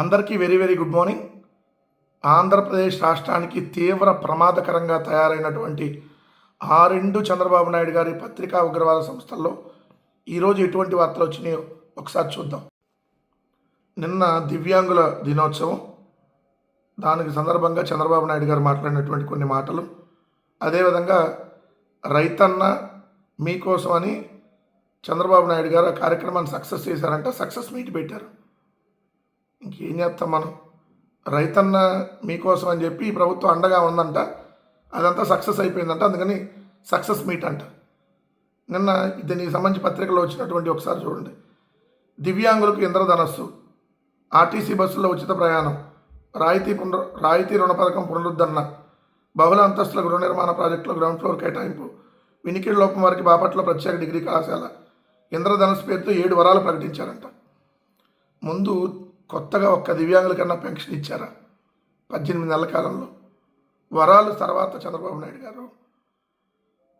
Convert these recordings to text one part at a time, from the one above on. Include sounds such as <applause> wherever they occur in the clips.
అందరికీ very very good morning. Andhra Pradesh రాష్ట్రానికి తీవ్ర ప్రమాదకరంగా తయారైనటువంటి ఆరెండు చంద్రబాబు నాయుడు గారి పత్రికా ఉగ్రవాద సంస్థల్లో ఈరోజు ఎటువంటి వార్తలు వచ్చినాయో ఒకసారి చూద్దాం. నిన్న దివ్యాంగుల దినోత్సవం. దానికి సందర్భంగా చంద్రబాబు నాయుడు గారు మాట్లాడినటువంటి కొన్ని మాటలు. అదేవిధంగా రైతన్న మీకోసం అని చంద్రబాబు నాయుడు గారు ఆ కార్యక్రమాన్ని సక్సెస్ చేశారంట. సక్సెస్ మీట్ పెట్టారు. ఇంకేం చేస్తాం మనం? రైతన్న మీకోసం అని చెప్పి ఈ ప్రభుత్వం అండగా ఉందంట. అదంతా సక్సెస్ అయిపోయిందంట. అందుకని సక్సెస్ మీట్ అంట. నిన్న దీనికి సంబంధించి పత్రికలో వచ్చినటువంటి ఒకసారి చూడండి. దివ్యాంగులకు ఇంద్రధనస్సు ఆర్టీసీ బస్సుల్లో ఉచిత ప్రయాణం రాయితీ పునరు రాయితీ రుణ పథకం పునరుద్ధరణ బహుళ అంతస్తుల గృహ నిర్మాణ ప్రాజెక్టులో గ్రౌండ్ ఫ్లోర్ కేటాయింపు వినికిడి లోపం వారికి బాపట్ల ప్రత్యేక డిగ్రీ కళాశాల ఇంద్రధనస్సు పేరుతో ఏడు వరాలు ప్రకటించారంట. ముందు కొత్తగా ఒక్క దివ్యాంగుల కన్నా పెన్షన్ ఇచ్చారా? పద్దెనిమిది నెలల కాలంలో. వరాలు తర్వాత చంద్రబాబు నాయుడు గారు.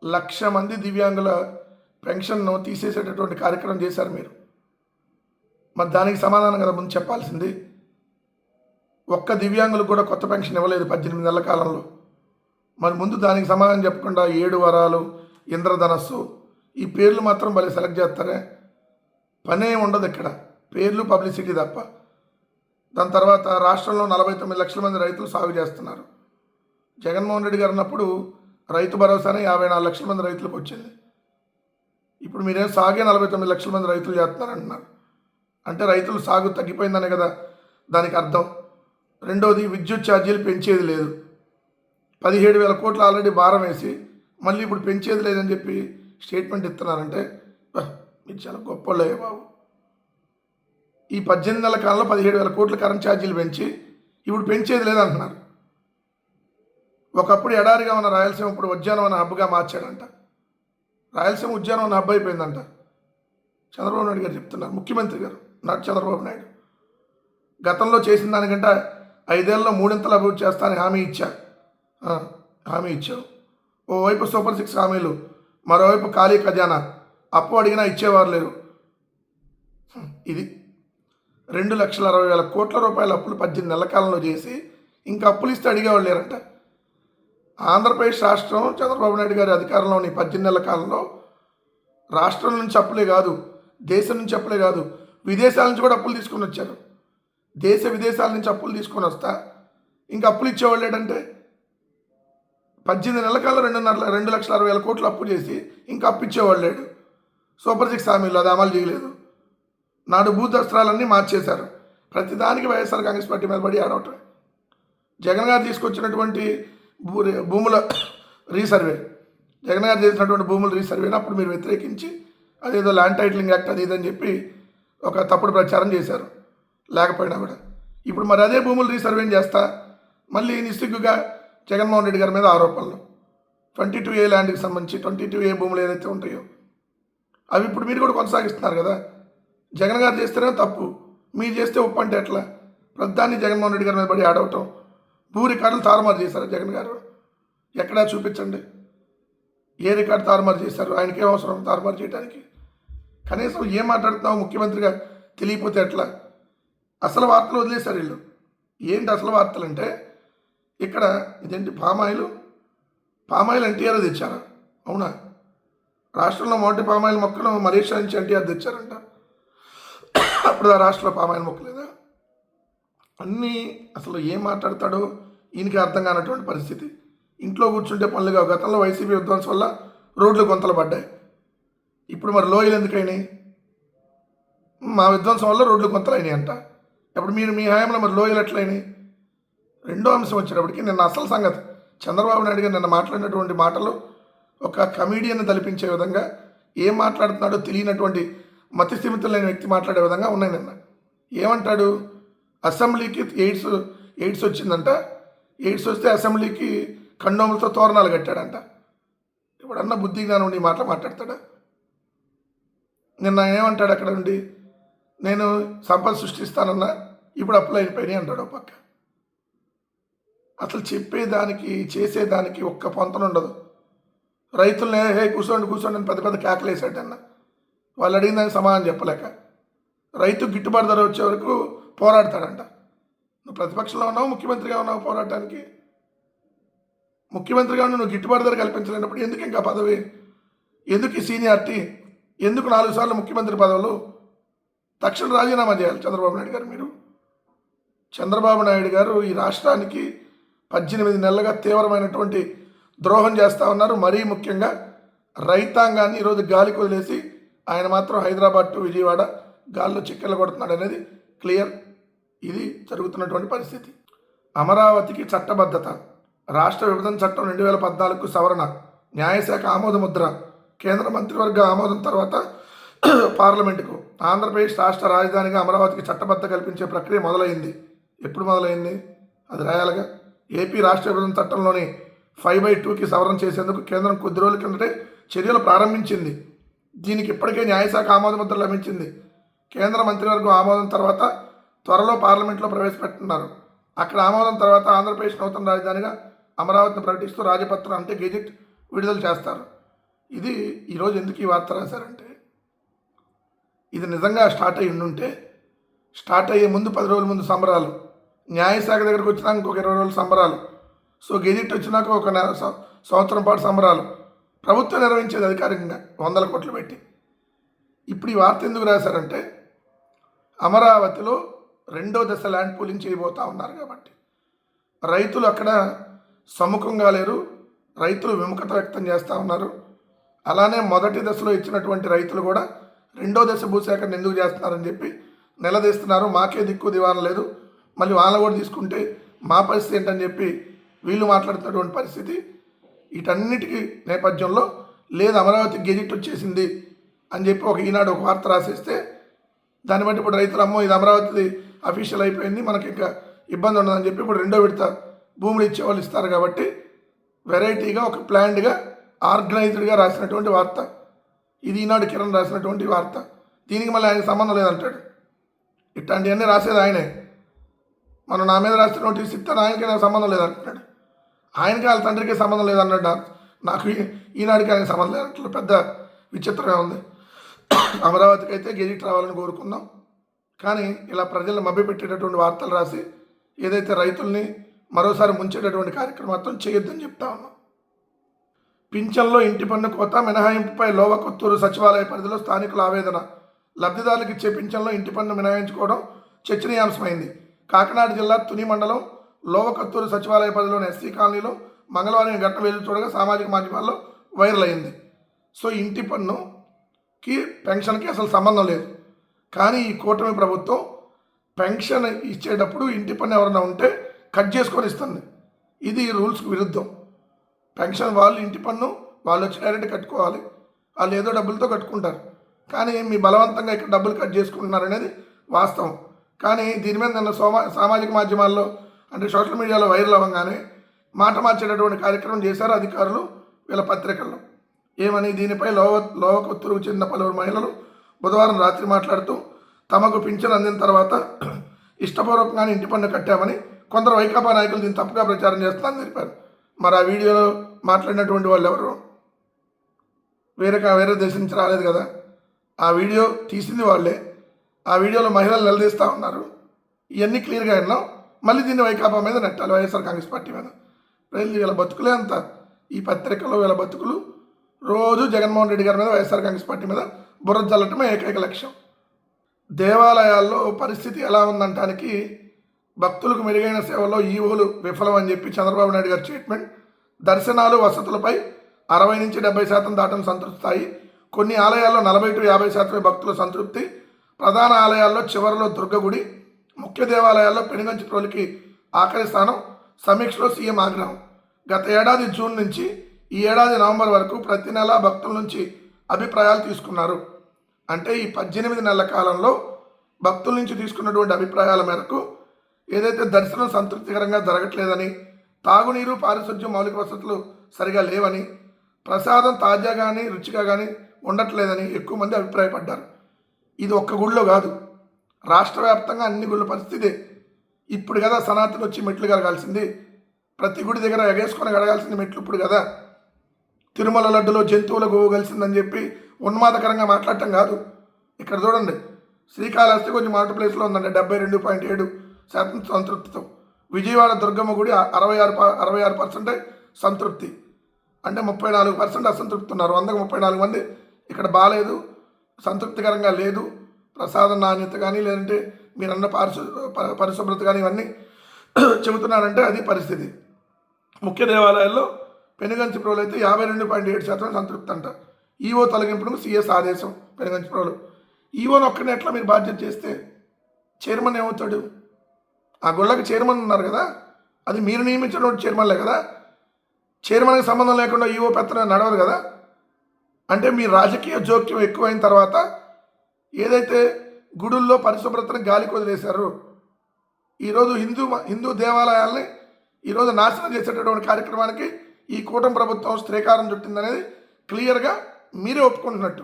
లక్ష మంది దివ్యాంగుల పెన్షన్ను తీసేసేటటువంటి కార్యక్రమం చేశారు మీరు. మరి దానికి సమాధానం కదా ముందు చెప్పాల్సింది. ఒక్క దివ్యాంగులకు కూడా కొత్త పెన్షన్ ఇవ్వలేదు పద్దెనిమిది నెలల కాలంలో. మరి ముందు దానికి సమాధానం చెప్పకుండా ఏడు వరాలు ఇంద్రధనస్సు ఈ పేర్లు మాత్రం భలే సెలెక్ట్ చేస్తారే. పనే ఉండదు ఇక్కడ. పేర్లు పబ్లిసిటీ తప్ప. దాని తర్వాత రాష్ట్రంలో నలభై తొమ్మిది లక్షల మంది రైతులు సాగు చేస్తున్నారు. జగన్మోహన్ రెడ్డి గారు ఉన్నప్పుడు రైతు భరోసానే యాభై నాలుగు లక్షల మంది రైతులకు వచ్చింది. ఇప్పుడు మీరేం సాగే నలభై తొమ్మిది లక్షల మంది రైతులు చేస్తున్నారంటున్నారు. అంటే రైతులు సాగు తగ్గిపోయిందనే కదా దానికి అర్థం. రెండోది విద్యుత్ ఛార్జీలు పెంచేది లేదు. పదిహేడు వేల కోట్లు ఆల్రెడీ భారం వేసి మళ్ళీ ఇప్పుడు పెంచేది లేదని చెప్పి స్టేట్మెంట్ ఇస్తున్నారంటే మీరు చాలా గొప్పలే బాబు. ఈ పద్దెనిమిది నెలల కాలంలో పదిహేడు వేల కోట్ల కరెంట్ ఛార్జీలు పెంచి ఇప్పుడు పెంచేది లేదంటున్నారు. ఒకప్పుడు ఎడారిగా ఉన్న రాయలసీమ ఇప్పుడు ఉద్యానవన హబ్గా మార్చాడంట. రాయలసీమ ఉద్యానవన హబ్ అయిపోయిందంట. చంద్రబాబు నాయుడు గారు చెప్తున్నారు ముఖ్యమంత్రి గారు నాటి చంద్రబాబు నాయుడు. గతంలో చేసిన దానికంటే ఐదేళ్ళలో మూడింతలు అభివృద్ధి చేస్తానని హామీ ఇచ్చా. హామీ ఇచ్చావు. ఓవైపు సూపర్ సిక్స్ హామీలు మరోవైపు ఖాళీ ఖజానా. అప్పు అడిగినా ఇచ్చేవారు లేరు. ఇది రెండు లక్షల అరవై వేల కోట్ల రూపాయల అప్పులు పద్దెనిమిది నెలల కాలంలో చేసి ఇంకా అప్పులు ఇస్తే అడిగేవాళ్ళు లేరంట. ఆంధ్రప్రదేశ్ రాష్ట్రం చంద్రబాబు నాయుడు గారి అధికారంలోని పద్దెనిమిది నెలల కాలంలో రాష్ట్రం నుంచి అప్పులే కాదు దేశం నుంచి అప్పులే కాదు విదేశాల నుంచి కూడా అప్పులు తీసుకొని వచ్చారు. దేశ విదేశాల నుంచి అప్పులు తీసుకొని వస్తా ఇంకా అప్పులు ఇచ్చేవాళ్ళు ఏంటంటే పద్దెనిమిది నెలల కాలం రెండున్నర రెండు లక్షల అరవై వేల కోట్లు అప్పు చేసి ఇంకా అప్పు ఇచ్చేవాళ్ళు లేడు. సూపర్ సిక్స్ హామీలు అది అమలు చేయలేదు. నాడు భూదస్త్రాలన్నీ మార్చేశారు. ప్రతిదానికి వైఎస్ఆర్ కాంగ్రెస్ పార్టీ మీద పడి ఆడవటం జగన్ గారు తీసుకొచ్చినటువంటి భూ భూముల రీసర్వే. జగన్ గారు చేసినటువంటి భూముల రీసర్వేని అప్పుడు మీరు వ్యతిరేకించి అదేదో ల్యాండ్ టైటిలింగ్ యాక్ట్ అది ఇదని చెప్పి ఒక తప్పుడు ప్రచారం చేశారు. లేకపోయినా కూడా. ఇప్పుడు మరి అదే భూములు రీసర్వేని చేస్తా? మళ్ళీ నిస్సిగ్గుగా జగన్మోహన్ రెడ్డి గారి మీద ఆరోపణలు. ట్వంటీ టూ ఏ ల్యాండ్కి సంబంధించి ట్వంటీ టూ ఏ భూములు ఏదైతే ఉంటాయో అవి ఇప్పుడు మీరు కూడా కొనసాగిస్తున్నారు కదా? జగన్ గారు చేస్తేనే తప్పు. మీరు చేస్తే ఒప్పు అంటే ఎట్లా? ప్రధాని జగన్మోహన్ రెడ్డి గారి మీద పడి ఆడవటం. భూ రికార్డులు తారుమారు చేశారు జగన్ గారు. ఎక్కడా చూపించండి. ఏ రికార్డు తారుమారు చేశారు? ఆయనకి ఏం అవసరం తారుమారు చేయడానికి కనీసం ఏం మాట్లాడుతున్నావు ముఖ్యమంత్రిగా? తెలియపోతే ఎట్లా? అసలు వార్తలు వదిలేశారు వీళ్ళు. ఏంటి అసలు వార్తలు అంటే ఇక్కడ ఇదేంటి పామాయిల్? పామాయిల్ ఎన్టీఆర్ తెచ్చారా? అవునా? రాష్ట్రంలో మొదటి పామాయిల్ మొక్కను మలేషియా నుంచి ఎన్టీఆర్ తెచ్చారంట. అప్పుడు ఆ రాష్ట్రంలో పామాయిల్ మొక్కలేదా? అన్నీ అసలు ఏం మాట్లాడతాడో ఈయనకి అర్థం కానటువంటి పరిస్థితి. ఇంట్లో కూర్చుంటే పనులుగా గతంలో వైసీపీ విధ్వంసం వల్ల రోడ్లు గొంతలు పడ్డాయి. ఇప్పుడు మరి లోయలు ఎందుకైనాయి? మా విధ్వంసం వల్ల రోడ్లు గొంతలు అయినాయి అంట ఇప్పుడు మీరు మీ హయాంలో మరి లోయలు ఎట్లయినాయి రెండో అంశం వచ్చేటప్పటికి నిన్న అసలు సంగతి. చంద్రబాబు నాయుడు గారు నిన్న మాట్లాడినటువంటి మాటలు ఒక కమీడియన్ తలిపించే విధంగా ఏం మాట్లాడుతున్నాడో తెలియనటువంటి మతిస్థిమితం స్థిమితులైన వ్యక్తి మాట్లాడే విధంగా ఉన్నాయి నిన్న. ఏమంటాడు? అసెంబ్లీకి ఎయిడ్స్ ఎయిడ్స్ వచ్చిందంట. ఎయిడ్స్ వస్తే అసెంబ్లీకి కండోములతో తోరణాలు కట్టాడంట. ఇప్పుడన్నా బుద్ధి జ్ఞానం ఉండి మాటలు మాట్లాడతాడా? నిన్న ఏమంటాడు అక్కడ ఉండి? నేను సంపద సృష్టిస్తానన్నా ఇప్పుడు అప్లై అయిపోయినాయి అంటాడు పక్క. అసలు చెప్పేదానికి చేసేదానికి ఒక్క పొంతనుండదు రైతులనే హే కూర్చోండి కూర్చోండి అని పెద్ద పెద్ద కేకలేసాడు అన్న వాళ్ళు అడిగిన దానికి సమాధానం చెప్పలేక రైతు గిట్టుబాటు ధర వచ్చే వరకు పోరాడతాడంట. నువ్వు ప్రతిపక్షంలో ఉన్నావు ముఖ్యమంత్రిగా ఉన్నావు పోరాటానికి. ముఖ్యమంత్రిగా నువ్వు గిట్టుబాటు ధర కల్పించలేనప్పుడు ఎందుకు ఇంకా పదవి? ఎందుకు ఈ సీనియారిటీ? ఎందుకు నాలుగు సార్లు ముఖ్యమంత్రి పదవులు? తక్షణ రాజీనామా చేయాలి చంద్రబాబు నాయుడు గారు మీరు. చంద్రబాబు నాయుడు గారు ఈ రాష్ట్రానికి పద్దెనిమిది నెలలుగా తీవ్రమైనటువంటి ద్రోహం చేస్తూ ఉన్నారు. మరీ ముఖ్యంగా రైతాంగాన్ని ఈరోజు గాలికి వదిలేసి ఆయన మాత్రం హైదరాబాద్ టు విజయవాడ గాల్లో చిక్కెలు కొడుతున్నాడు అనేది క్లియర్. ఇది జరుగుతున్నటువంటి పరిస్థితి. అమరావతికి చట్టబద్ధత రాష్ట్ర విభజన చట్టం రెండు వేల పద్నాలుగు సవరణ న్యాయశాఖ ఆమోద ముద్ర కేంద్ర మంత్రివర్గ ఆమోదం తర్వాత <clears throat> పార్లమెంటుకు ఆంధ్రప్రదేశ్ రాష్ట్ర రాజధానిగా అమరావతికి చట్టబద్ధ కల్పించే ప్రక్రియ మొదలైంది. ఎప్పుడు మొదలైంది? అది రాయాలిగా. ఏపీ రాష్ట్ర విభజన చట్టంలోని ఫైవ్ బై టూకి సవరణ చేసేందుకు కేంద్రం కొద్ది రోజుల కిందటే చర్యలు ప్రారంభించింది. దీనికి ఇప్పటికే న్యాయశాఖ ఆమోద ముద్ర లభించింది. కేంద్ర మంత్రివర్గం ఆమోదం తర్వాత త్వరలో పార్లమెంట్లో ప్రవేశపెట్టున్నారు అక్కడ ఆమోదం తర్వాత ఆంధ్రప్రదేశ్ నూతన రాజధానిగా అమరావతిని ప్రకటిస్తూ రాజపత్రం అంటే గెజిట్ విడుదల చేస్తారు. ఇది ఈరోజు ఎందుకు ఈ వార్త రాశారంటే ఇది నిజంగా స్టార్ట్ అయ్యి ఉండుంటే స్టార్ట్ అయ్యే ముందు పది రోజుల ముందు సంబరాలు న్యాయశాఖ దగ్గరకు వచ్చినాక ఇంకొక ఇరవై రోజులు సంబరాలు సో గెజిట్ వచ్చినాక ఒక నెల సంవత్సరం పాటు సంబరాలు ప్రభుత్వం నిర్వహించేది అధికారికంగా వందల కోట్లు పెట్టి. ఇప్పుడు ఈ వార్త ఎందుకు రాశారంటే అమరావతిలో రెండో దశ ల్యాండ్ పూలింగ్ చేయబోతా ఉన్నారు కాబట్టి. రైతులు అక్కడ సముఖంగా లేరు రైతులు విముఖత వ్యక్తం చేస్తూ ఉన్నారు. అలానే మొదటి దశలో ఇచ్చినటువంటి రైతులు కూడా రెండో దశ భూసేకరణ ఎందుకు చేస్తున్నారని చెప్పి నిలదీస్తున్నారు. మాకే దిక్కు దివాన లేదు. మళ్ళీ వాళ్ళని కూడా తీసుకుంటే మా పరిస్థితి ఏంటని చెప్పి వీళ్ళు మాట్లాడుతున్నటువంటి పరిస్థితి వీటన్నిటికీ నేపథ్యంలో లేదు అమరావతి గెజిట్ వచ్చేసింది అని చెప్పి ఒక ఈనాడు ఒక వార్త రాసేస్తే దాన్ని బట్టి ఇప్పుడు రైతులు అమ్మో ఇది అమరావతి అఫీషియల్ అయిపోయింది మనకి ఇంకా ఇబ్బంది ఉండదని చెప్పి ఇప్పుడు రెండో విడత భూములు ఇచ్చేవాళ్ళు ఇస్తారు కాబట్టి వెరైటీగా ఒక ప్లాన్డ్గా ఆర్గనైజ్డ్గా రాసినటువంటి వార్త. ఇది ఈనాడు కిరణ్ రాసినటువంటి వార్త. దీనికి మళ్ళీ ఆయన సంబంధం లేదంటాడు. ఇట్లాంటివన్నీ రాసేది ఆయనే. మనం నా మీద రాసినటువంటి నోటీస్ ఇస్తాను ఆయనకి నాకు సంబంధం లేదంటున్నాడు. ఆయనకి వాళ్ళ తండ్రికి సంబంధం లేదన్నాడు నాకు నాకు ఈ- ఈనాడికి ఆయన సంబంధం లేనట్లు పెద్ద విచిత్రమే ఉంది. అమరావతికి అయితే గెజిట్ రావాలని కోరుకుందాం. కానీ ఇలా ప్రజలను మభ్యపెట్టేటటువంటి వార్తలు రాసి ఏదైతే రైతుల్ని మరోసారి ముంచేటటువంటి కార్యక్రమం మాత్రం చేయొద్దని చెప్తా ఉన్నాం. పింఛన్లో ఇంటి పన్ను కోత మినహాయింపుపై లోవ కొత్తూరు సచివాలయ పరిధిలో స్థానికుల ఆవేదన లబ్ధిదారులకు ఇచ్చే పింఛన్లో ఇంటి పన్ను మినహాయించుకోవడం చర్చనీయాంశమైంది. కాకినాడ జిల్లా తుని మండలం లోవకత్తూరు సచివాలయ పరిధిలోని ఎస్సీ కాలనీలో మంగళవారం ఘటన వెలుగు చూడగా సామాజిక మాధ్యమాల్లో వైరల్ అయింది. సో ఇంటి పన్నుకి పెన్షన్కి అసలు సంబంధం లేదు. కానీ ఈ కూటమి ప్రభుత్వం పెన్షన్ ఇచ్చేటప్పుడు ఇంటి పన్ను ఎవరైనా ఉంటే కట్ చేసుకొని ఇస్తుంది. ఇది రూల్స్కి విరుద్ధం. పెన్షన్ వాళ్ళు ఇంటి పన్ను వాళ్ళు వచ్చి డైరెక్ట్ కట్టుకోవాలి. వాళ్ళు ఏదో డబ్బులతో కట్టుకుంటారు. కానీ మీ బలవంతంగా ఇక్కడ డబ్బులు కట్ చేసుకుంటున్నారు అనేది వాస్తవం. కానీ దీని మీద నిన్న సోమా సామాజిక మాధ్యమాల్లో అంటే సోషల్ మీడియాలో వైరల్ అవ్వగానే మాట మార్చేటటువంటి కార్యక్రమం చేశారు అధికారులు వీళ్ళ పత్రికల్లో. ఏమని దీనిపై లోవ లోవకొత్తురుకు చెందిన పలువురు మహిళలు బుధవారం రాత్రి మాట్లాడుతూ తమకు పింఛన్ అందిన తర్వాత <clears throat> ఇష్టపూర్వకంగానే ఇంటి పన్ను కట్టామని కొందరు వైకాపా నాయకులు దీన్ని తప్పుగా ప్రచారం చేస్తారని తెలిపారు. మరి ఆ వీడియోలో మాట్లాడినటువంటి వాళ్ళు ఎవరు? వేరే వేరే దేశం నుంచి రాలేదు కదా. ఆ వీడియో తీసింది వాళ్ళే. ఆ వీడియోలో మహిళలు నిలదీస్తూ ఉన్నారు. ఇవన్నీ క్లియర్గా విన్నాం. మళ్ళీ దీన్ని వైకాపా మీద నెట్టాలి వైఎస్ఆర్ కాంగ్రెస్ పార్టీ మీద. ప్రజలు వీళ్ళ బతుకులే అంత. ఈ పత్రికలో వీళ్ళ బతుకులు. రోజు జగన్మోహన్ రెడ్డి గారి మీద వైఎస్ఆర్ కాంగ్రెస్ పార్టీ మీద బుర్ర జల్లటమే ఏకైక లక్ష్యం. దేవాలయాల్లో పరిస్థితి ఎలా ఉందంటానికి భక్తులకు మెరుగైన సేవలో ఈవోలు విఫలం అని చెప్పి చంద్రబాబు నాయుడు గారి స్టేట్మెంట్. దర్శనాలు వసతులపై అరవై నుంచి డెబ్బై శాతం దాటం సంతృప్తాయి కొన్ని ఆలయాల్లో నలభై టు యాభై శాతమే భక్తుల సంతృప్తి. ప్రధాన ఆలయాల్లో చివరిలో దుర్గగుడి ముఖ్య దేవాలయాల్లో పెనుగంచి ప్రోలికి ఆఖరి స్థానం సమీక్షలో సీఎం ఆగ్రహం. గత ఏడాది జూన్ నుంచి ఈ ఏడాది నవంబర్ వరకు ప్రతి నెల భక్తుల నుంచి అభిప్రాయాలు తీసుకున్నారు. అంటే ఈ పద్దెనిమిది నెలల కాలంలో భక్తుల నుంచి తీసుకున్నటువంటి అభిప్రాయాల మేరకు ఏదైతే దర్శనం సంతృప్తికరంగా జరగట్లేదని తాగునీరు పారిశుధ్యం మౌలిక వసతులు సరిగా లేవని ప్రసాదం తాజా కానీ రుచిగా కానీ ఉండట్లేదని ఎక్కువ మంది అభిప్రాయపడ్డారు. ఇది ఒక్క గుడిలో కాదు. రాష్ట్ర వ్యాప్తంగా అన్ని గుళ్ళ పరిస్థితి ఇప్పుడు కదా సనాతన వచ్చి మెట్లు కలగాల్సింది ప్రతి గుడి దగ్గర ఎగేసుకొని కడగాల్సింది మెట్లు ఇప్పుడు కదా. తిరుమల లడ్డులో జంతువులకు గోవు కలిసిందని చెప్పి ఉన్మాదకరంగా మాట్లాడటం కాదు. ఇక్కడ చూడండి శ్రీకాళహస్తి కొంచెం మాట ప్లేస్లో ఉందండి డెబ్బై రెండు పాయింట్ ఏడు శాతం సంతృప్తితో. విజయవాడ దుర్గమ్మ గుడి అరవై ఆరు అరవై ఆరు పర్సెంటే సంతృప్తి. అంటే ముప్పై నాలుగు పర్సెంట్ అసంతృప్తి ఉన్నారు. వందకు ముప్పై నాలుగు మంది. ఇక్కడ బాగాలేదు సంతృప్తికరంగా లేదు. ప్రసాదం నాణ్యత కానీ లేదంటే మీరన్న పారిశు ప- పరిశుభ్రత కానీ ఇవన్నీ <clears throat> చెబుతున్నారంటే అది పరిస్థితి. ముఖ్య దేవాలయాల్లో పెనుగంచి ప్రోలు అయితే యాభై రెండు పాయింట్ ఏడు శాతం సంతృప్తి అంట. ఈవో తొలగింపునకు సీఎస్ ఆదేశం పెనుగంచి ప్రోలు ఈవోని ఒక్కడిని ఎట్లా మీరు బాధ్యత చేస్తే చైర్మన్ ఏమవుతాడు? ఆ గుళ్ళకి చైర్మన్ ఉన్నారు కదా అది మీరు నియమించిన చైర్మన్లే కదా. చైర్మన్కి సంబంధం లేకుండా ఈవో పెత్తనం నడవరు కదా. అంటే మీ రాజకీయ జోక్యం ఎక్కువైన తర్వాత ఏదైతే గుడుల్లో పరిశుభ్రతను గాలికి వదిలేశారో ఈరోజు హిందూ హిందూ దేవాలయాల్ని ఈరోజు నాశనం చేసేటటువంటి కార్యక్రమానికి ఈ కూటమి ప్రభుత్వం శ్రీకారం చుట్టిందనేది క్లియర్గా మీరే ఒప్పుకుంటున్నట్టు.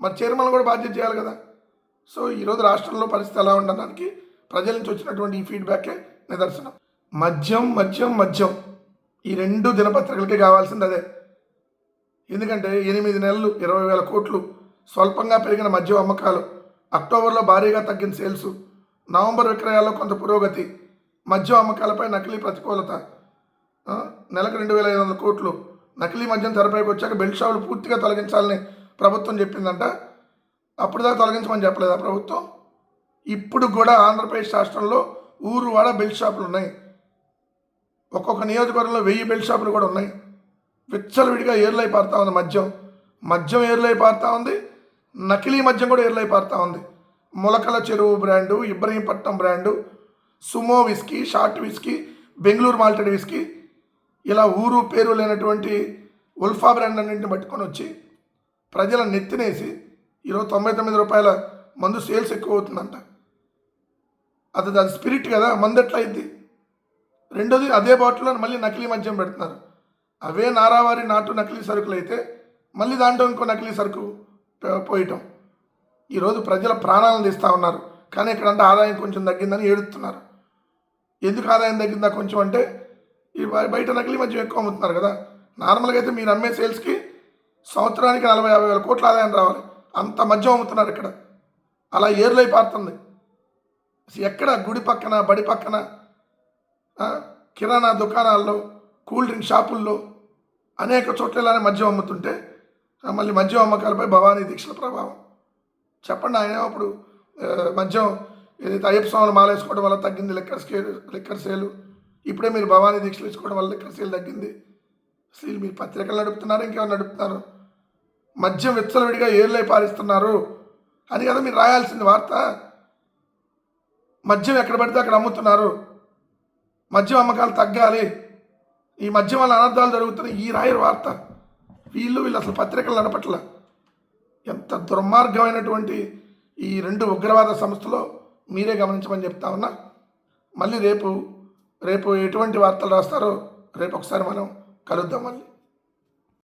మరి చైర్మన్ కూడా బాధ్యత చేయాలి కదా. సో ఈరోజు రాష్ట్రంలో పరిస్థితి ఎలా ఉండడానికి ప్రజల నుంచి వచ్చినటువంటి ఈ ఫీడ్బ్యాకే నిదర్శనం. మద్యం మద్యం మద్యం ఈ రెండు దినపత్రికలకే కావాల్సింది అదే. ఎందుకంటే ఎనిమిది నెలలు ఇరవై వేల కోట్లు స్వల్పంగా పెరిగిన మద్యం అమ్మకాలు. అక్టోబర్లో భారీగా తగ్గిన సేల్స్. నవంబర్ విక్రయాల్లో కొంత పురోగతి. మద్యం అమ్మకాలపై నకిలీ ప్రతికూలత. నెలకు రెండు వేల ఐదు వందల కోట్లు. నకిలీ మద్యం తెరపైకి వచ్చాక బెల్ట్ షాపులు పూర్తిగా తొలగించాలని ప్రభుత్వం చెప్పిందంట. అప్పుడు దాకా తొలగించమని చెప్పలేదా ప్రభుత్వం? ఇప్పుడు కూడా ఆంధ్రప్రదేశ్ రాష్ట్రంలో ఊరు వాడ బెల్ట్ షాపులు ఉన్నాయి. ఒక్కొక్క నియోజకవర్గంలో వెయ్యి బెల్ట్ షాపులు కూడా ఉన్నాయి. విచ్చలవిడిగా ఏర్లై పారుతా ఉంది మద్యం. మద్యం ఏర్లై పారుతా ఉంది. నకిలీ మద్యం కూడా ఎర్లై పారుతా ఉంది. Molakalacheruvu brand Ibrahimpatnam brand Sumo whisky short whisky Bengaluru malted whisky ఇలా ఊరు పేరు లేనటువంటి ఉల్ఫా బ్రాండ్ అన్నింటిని పట్టుకొని వచ్చి ప్రజల నెత్తినేసి ఈరోజు తొంభై తొమ్మిది రూపాయల మందు సేల్స్ ఎక్కువ అవుతుందంట అది దాని స్పిరిట్ కదా మందు ఎట్లా అయింది? రెండోది అదే బాటిల్లో మళ్ళీ నకిలీ మద్యం పెడుతున్నారు. అవే నారావారి నాటు నకిలీ సరుకులు అయితే మళ్ళీ దాంట్లో ఇంకో నకిలీ సరుకు పోయటం. ఈరోజు ప్రజల ప్రాణాలను తీస్తూ ఉన్నారు. కానీ ఇక్కడంటే ఆదాయం కొంచెం తగ్గిందని ఏడుస్తున్నారు. ఎందుకు ఆదాయం తగ్గిందా కొంచెం అంటే ఈ బయట నకిలీ మద్యం ఎక్కువ అమ్ముతున్నారు కదా. నార్మల్గా అయితే మీరు అమ్మే సేల్స్కి సంవత్సరానికి నలభై యాభై వేల కోట్ల ఆదాయం రావాలి. అంత మద్యం అమ్ముతున్నారు ఇక్కడ. అలా ఏర్లై పారుతుంది. ఎక్కడ? గుడి పక్కన బడి పక్కన కిరాణా దుకాణాల్లో కూల్ డ్రింక్ షాపుల్లో అనేక చోట్ల ఇలానే మద్యం అమ్ముతుంటే మళ్ళీ మద్యం అమ్మకాలపై భవానీ దీక్షల ప్రభావం. చెప్పండి ఆయన అప్పుడు మద్యం ఏదైతే అయ్యప్ప స్వాములు మాలేసుకోవడం వల్ల తగ్గింది లిక్కర్ స్కేల్ లిక్కర్ సేలు. ఇప్పుడే మీరు భవానీ దీక్షలు ఇచ్చుకోవడం వల్ల లిక్కర్ సేల్ తగ్గింది. అసలు మీరు పత్రికలు నడుపుతున్నారు ఇంకేమైనా నడుపుతున్నారు? మద్యం విచ్చలవిడిగా ఏర్లై పారిస్తున్నారు అని కదా మీరు రాయాల్సింది వార్త. మద్యం ఎక్కడ పడితే అక్కడ అమ్ముతున్నారు. మద్యం అమ్మకాలు తగ్గాలి. ఈ మద్యం వల్ల అనర్థాలు జరుగుతున్నాయి. ఈ రాయరు వార్త. వీళ్ళు వీళ్ళు అసలు పత్రికలు నడపట్ల? ఎంత దుర్మార్గమైనటువంటి ఈ రెండు ఉగ్రవాద సంస్థలో మీరే గమనించమని చెప్తా ఉన్నా. మళ్ళీ రేపు రేపు ఎటువంటి వార్తలు రాస్తారో రేపు ఒకసారి మనం కలుద్దాం మళ్ళీ.